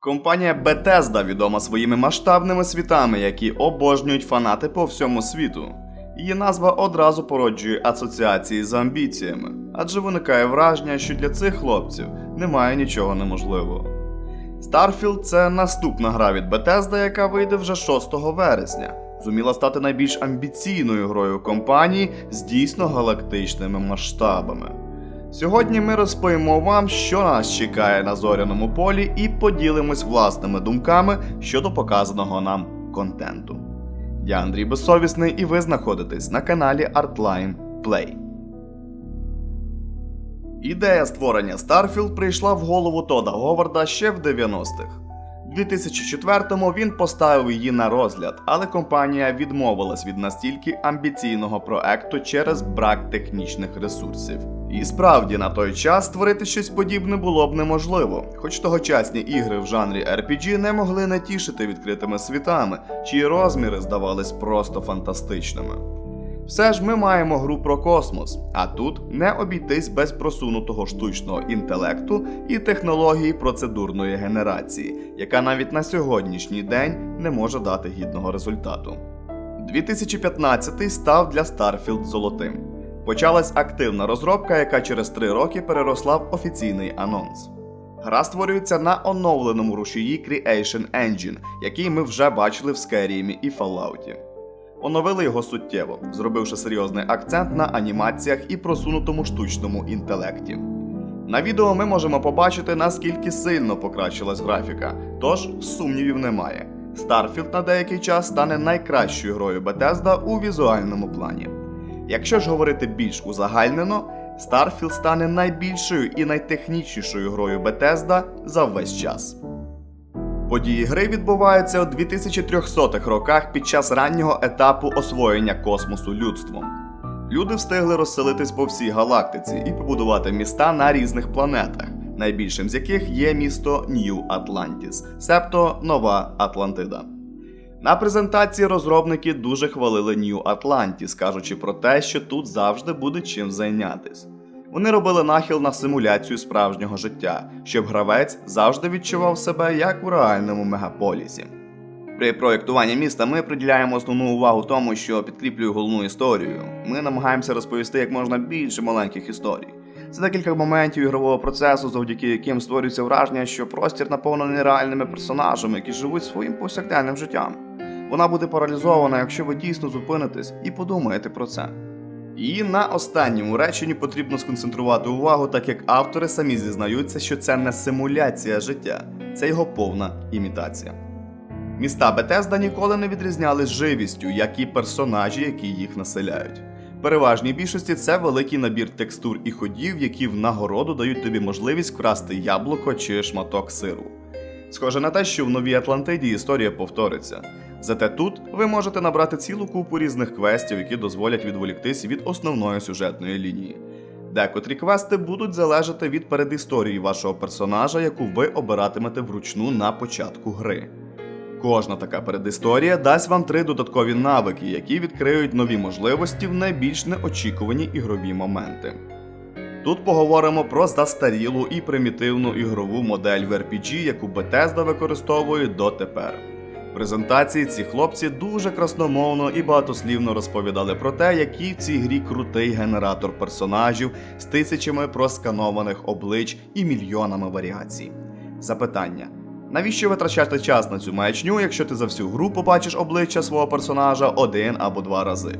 Компанія Bethesda відома своїми масштабними світами, які обожнюють фанати по всьому світу. Її назва одразу породжує асоціації з амбіціями, адже виникає враження, що для цих хлопців немає нічого неможливого. Starfield – це наступна гра від Bethesda, яка вийде вже 6 вересня. Зуміла стати найбільш амбіційною грою компанії з дійсно галактичними масштабами. Сьогодні ми розповімо вам, що нас чекає на зоряному полі, і поділимось власними думками щодо показаного нам контенту. Я Андрій Безсовісний, і ви знаходитесь на каналі Artline Play. Ідея створення Starfield прийшла в голову Тода Говарда ще в 90-х. У 2004-му він поставив її на розгляд, але компанія відмовилась від настільки амбіційного проекту через брак технічних ресурсів. І справді на той час створити щось подібне було б неможливо, хоч тогочасні ігри в жанрі RPG не могли не тішити відкритими світами, чиї розміри здавались просто фантастичними. Все ж ми маємо гру про космос, а тут не обійтись без просунутого штучного інтелекту і технології процедурної генерації, яка навіть на сьогоднішній день не може дати гідного результату. 2015 став для Starfield золотим. Почалась активна розробка, яка через три роки переросла в офіційний анонс. Гра створюється на оновленому рушії Creation Engine, який ми вже бачили в Skyrim і Fallout. Оновили його суттєво, зробивши серйозний акцент на анімаціях і просунутому штучному інтелекті. На відео ми можемо побачити, наскільки сильно покращилась графіка, тож сумнівів немає. Starfield на деякий час стане найкращою грою Bethesda у візуальному плані. Якщо ж говорити більш узагальнено, Starfield стане найбільшою і найтехнічнішою грою Bethesda за весь час. Події гри відбуваються у 2300-х роках під час раннього етапу освоєння космосу людством. Люди встигли розселитись по всій галактиці і побудувати міста на різних планетах, найбільшим з яких є місто Нью Атлантіс, себто Нова Атлантида. На презентації розробники дуже хвалили Нью Атлантіс, кажучи про те, що тут завжди буде чим зайнятись. Вони робили нахил на симуляцію справжнього життя, щоб гравець завжди відчував себе як у реальному мегаполісі. При проєктуванні міста ми приділяємо основну увагу тому, що підкріплює головну історію. Ми намагаємося розповісти як можна більше маленьких історій. Це декілька моментів ігрового процесу, завдяки яким створюється враження, що простір наповнений реальними персонажами, які живуть своїм повсякденним життям. Вона буде паралізована, якщо ви дійсно зупинитесь і подумаєте про це. І на останньому реченні потрібно сконцентрувати увагу, так як автори самі зізнаються, що це не симуляція життя, це його повна імітація. Міста Бетезда ніколи не відрізнялись живістю, як і персонажі, які їх населяють. Переважній більшості це великий набір текстур і ходів, які в нагороду дають тобі можливість вкрасти яблуко чи шматок сиру. Схоже на те, що в новій Атлантиді історія повториться. Зате тут ви можете набрати цілу купу різних квестів, які дозволять відволіктись від основної сюжетної лінії. Декотрі квести будуть залежати від передісторії вашого персонажа, яку ви обиратимете вручну на початку гри. Кожна така передісторія дасть вам три додаткові навики, які відкриють нові можливості в найбільш неочікувані ігрові моменти. Тут поговоримо про застарілу і примітивну ігрову модель в RPG, яку Bethesda використовує дотепер. Презентації ці хлопці дуже красномовно і багатослівно розповідали про те, який в цій грі крутий генератор персонажів з тисячами просканованих облич і мільйонами варіацій. Запитання. Навіщо витрачати час на цю маячню, якщо ти за всю гру побачиш обличчя свого персонажа один або два рази?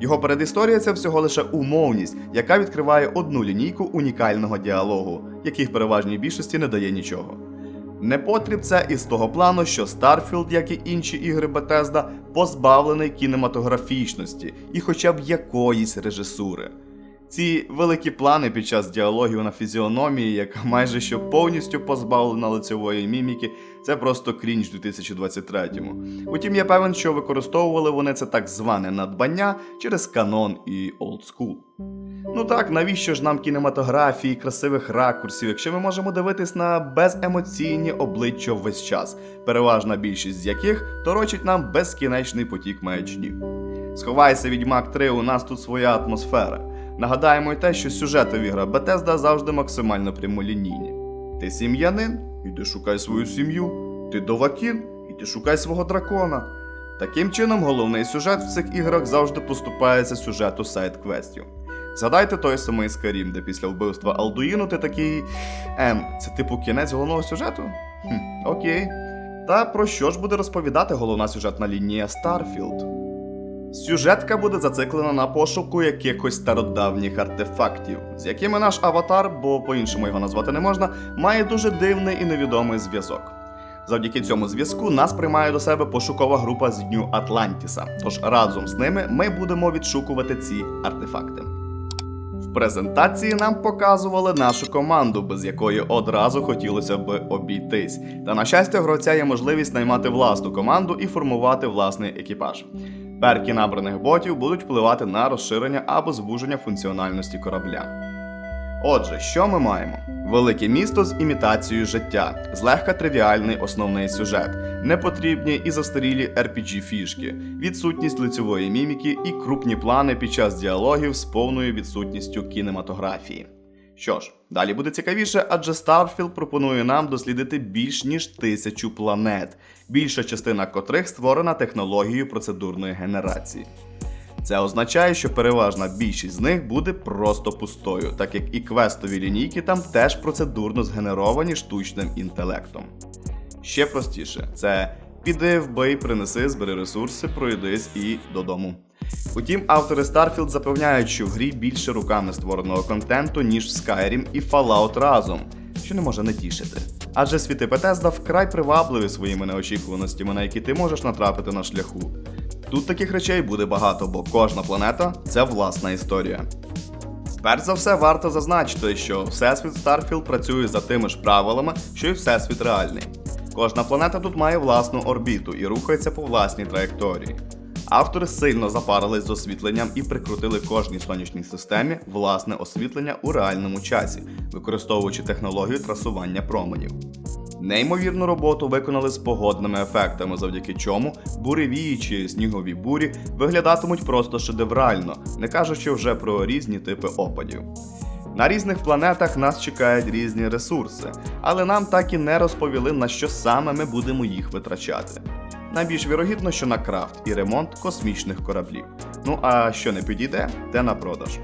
Його передісторія це всього лише умовність, яка відкриває одну лінійку унікального діалогу, який в переважній більшості не дає нічого. Непотріб це із того плану, що Starfield, як і інші ігри Bethesda, позбавлений кінематографічності і хоча б якоїсь режисури. Ці великі плани під час діалогів на фізіономії, яка майже що повністю позбавлена лицевої міміки, це просто крінж 2023-му. Утім, я певен, що використовували вони це так зване надбання через канон і олдскул. Ну так, навіщо ж нам кінематографії, красивих ракурсів, якщо ми можемо дивитись на беземоційні обличчя весь час, переважна більшість з яких торочить нам безкінечний потік маячні. Сховайся, відьмак 3, у нас тут своя атмосфера. Нагадаємо й те, що сюжети в іграх Bethesda завжди максимально прямолінійні. Ти сім'янин? іди шукай свою сім'ю. Ти Довакін, іди шукай свого дракона. Таким чином, головний сюжет в цих іграх завжди поступається сюжету сайд-квестів. Згадайте той самий Скарім, де після вбивства Алдуїну ти такий. Ем, це типу кінець головного сюжету? Хм, окей. Та про що ж буде розповідати головна сюжетна лінія Старфілд? Сюжетка буде зациклена на пошуку якихось стародавніх артефактів, з якими наш аватар, бо по-іншому його назвати не можна, має дуже дивний і невідомий зв'язок. Завдяки цьому зв'язку нас приймає до себе пошукова група з Дню Атлантіса. Тож разом з ними ми будемо відшукувати ці артефакти. Презентації нам показували нашу команду, без якої одразу хотілося б обійтись. Та на щастя, гравця є можливість наймати власну команду і формувати власний екіпаж. Перки набраних ботів будуть впливати на розширення або звуження функціональності корабля. Отже, що ми маємо? Велике місто з імітацією життя, злегка тривіальний основний сюжет, непотрібні і застарілі RPG фішки, відсутність лицьової міміки і крупні плани під час діалогів з повною відсутністю кінематографії. Що ж, далі буде цікавіше, адже Starfield пропонує нам дослідити більш ніж тисячу планет, більша частина котрих створена технологією процедурної генерації. Це означає, що переважна більшість з них буде просто пустою, так як і квестові лінійки там теж процедурно згенеровані штучним інтелектом. Ще простіше, це піди вбий, принеси, збери ресурси, пройдись і додому. Утім, автори Starfield запевняють, що в грі більше руками створеного контенту, ніж в Skyrim і Fallout разом, що не може не тішити. Адже світи Bethesda вкрай привабливі своїми неочікуваностями, на які ти можеш натрапити на шляху. Тут таких речей буде багато, бо кожна планета це власна історія. Перш за все, варто зазначити, що Всесвіт Starfield працює за тими ж правилами, що й Всесвіт реальний. Кожна планета тут має власну орбіту і рухається по власній траєкторії. Автори сильно запарились з освітленням і прикрутили кожній сонячній системі власне освітлення у реальному часі, використовуючи технологію трасування променів. Неймовірну роботу виконали з погодними ефектами, завдяки чому буревії чи снігові бурі виглядатимуть просто шедеврально, не кажучи вже про різні типи опадів. На різних планетах нас чекають різні ресурси, але нам так і не розповіли, на що саме ми будемо їх витрачати. Найбільш вірогідно, що на крафт і ремонт космічних кораблів. Ну а що не підійде, те на продаж.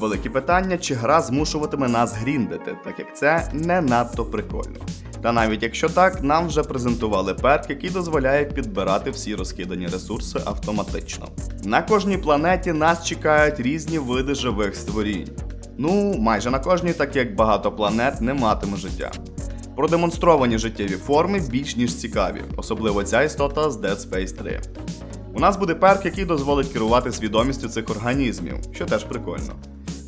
Велике питання, чи гра змушуватиме нас гріндити, так як це не надто прикольно. Та навіть якщо так, нам вже презентували перк, який дозволяє підбирати всі розкидані ресурси автоматично. На кожній планеті нас чекають різні види живих створінь. Ну, майже на кожній, так як багато планет не матиме життя. Продемонстровані життєві форми більш ніж цікаві, особливо ця істота з Dead Space 3. У нас буде перк, який дозволить керувати свідомістю цих організмів, що теж прикольно.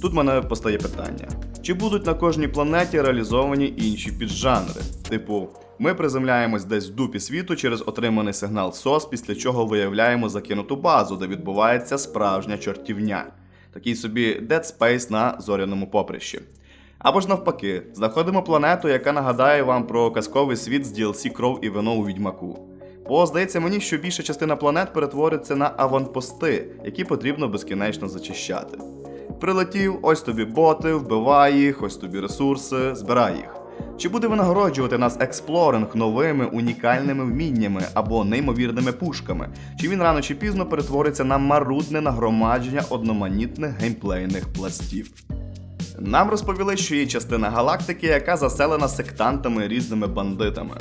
Тут мене постає питання: чи будуть на кожній планеті реалізовані інші піджанри? Типу, ми приземляємось десь в дупі світу через отриманий сигнал SOS, після чого виявляємо закинуту базу, де відбувається справжня чортівня. Такий собі Dead Space на зоряному поприщі. Або ж навпаки, знаходимо планету, яка нагадає вам про казковий світ з DLC Кров і вино у відьмаку. Бо здається мені, що більша частина планет перетвориться на аванпости, які потрібно безкінечно зачищати. Прилетів, ось тобі боти, вбивай їх, ось тобі ресурси, збирай їх. Чи буде винагороджувати нас експлоринг новими унікальними вміннями або неймовірними пушками? Чи він рано чи пізно перетвориться на марудне нагромадження одноманітних геймплейних пластів? Нам розповіли, що є частина галактики, яка заселена сектантами різними бандитами.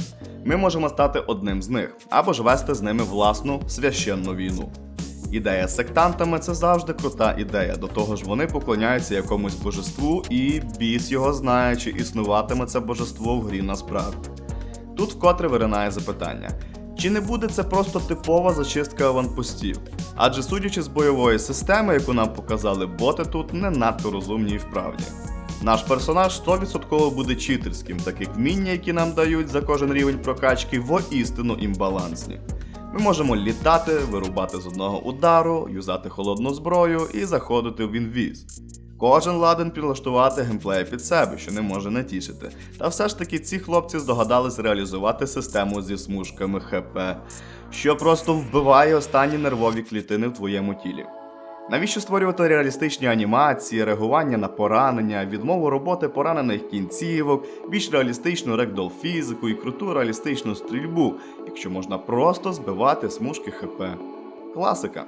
Ми можемо стати одним з них, або ж вести з ними власну священну війну. Ідея з сектантами це завжди крута ідея. До того ж, вони поклоняються якомусь божеству, і біс його знає, чи існуватиме це божество в грі насправді. Тут вкотре виринає запитання: чи не буде це просто типова зачистка аванпостів? Адже судячи з бойової системи, яку нам показали боти тут, не надто розумні і вправні. Наш персонаж 100% буде читерським, так як вміння, які нам дають за кожен рівень прокачки, воістину імбалансні. Ми можемо літати, вирубати з одного удару, юзати холодну зброю і заходити в інвіз. Кожен ладен підлаштувати геймплей під себе, що не може не тішити. Та все ж таки ці хлопці здогадались реалізувати систему зі смужками ХП, що просто вбиває останні нервові клітини в твоєму тілі. Навіщо створювати реалістичні анімації, реагування на поранення, відмову роботи поранених кінцівок, більш реалістичну рекдол фізику і круту реалістичну стрільбу, якщо можна просто збивати смужки ХП? Класика.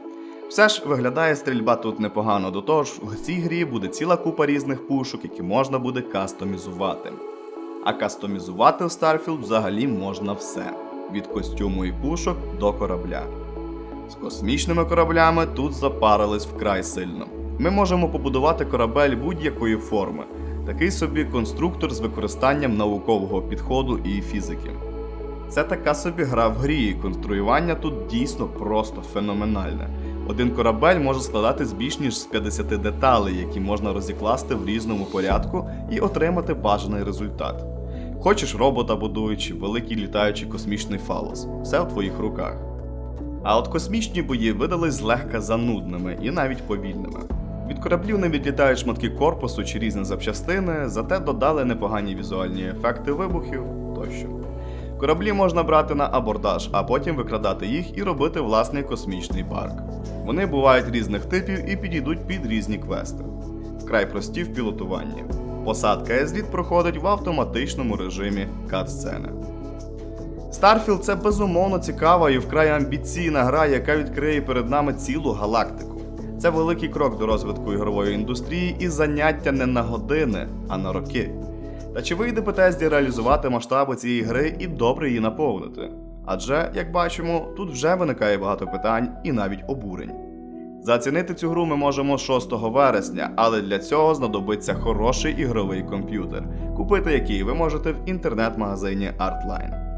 Все ж виглядає стрільба тут непогано, до того ж в цій грі буде ціла купа різних пушок, які можна буде кастомізувати. А кастомізувати в Starfield взагалі можна все: від костюму і пушок до корабля. З космічними кораблями тут запарились вкрай сильно. Ми можемо побудувати корабель будь-якої форми, такий собі конструктор з використанням наукового підходу і фізики. Це така собі гра в грі, і конструювання тут дійсно просто феноменальне. Один корабель може складатись більш ніж з 50 деталей, які можна розікласти в різному порядку і отримати бажаний результат. Хочеш робота будуй чи великий літаючий космічний фалос, все в твоїх руках. А от космічні бої видались злегка занудними і навіть повільними. Від кораблів не відлітають шматки корпусу чи різні запчастини, зате додали непогані візуальні ефекти вибухів тощо. Кораблі можна брати на абордаж, а потім викрадати їх і робити власний космічний парк. Вони бувають різних типів і підійдуть під різні квести. Вкрай прості в пілотуванні. Посадка і зліт проходить в автоматичному режимі кат-сцени. Starfield це безумовно цікава і вкрай амбіційна гра, яка відкриє перед нами цілу галактику. Це великий крок до розвитку ігрової індустрії і заняття не на години, а на роки. Та чи вийде Bethesda реалізувати масштаби цієї гри і добре її наповнити? Адже, як бачимо, тут вже виникає багато питань і навіть обурень. Зацінити цю гру ми можемо 6 вересня, але для цього знадобиться хороший ігровий комп'ютер, купити який ви можете в інтернет-магазині Artline.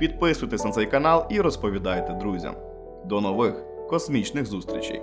Підписуйтесь на цей канал і розповідайте друзям. До нових космічних зустрічей!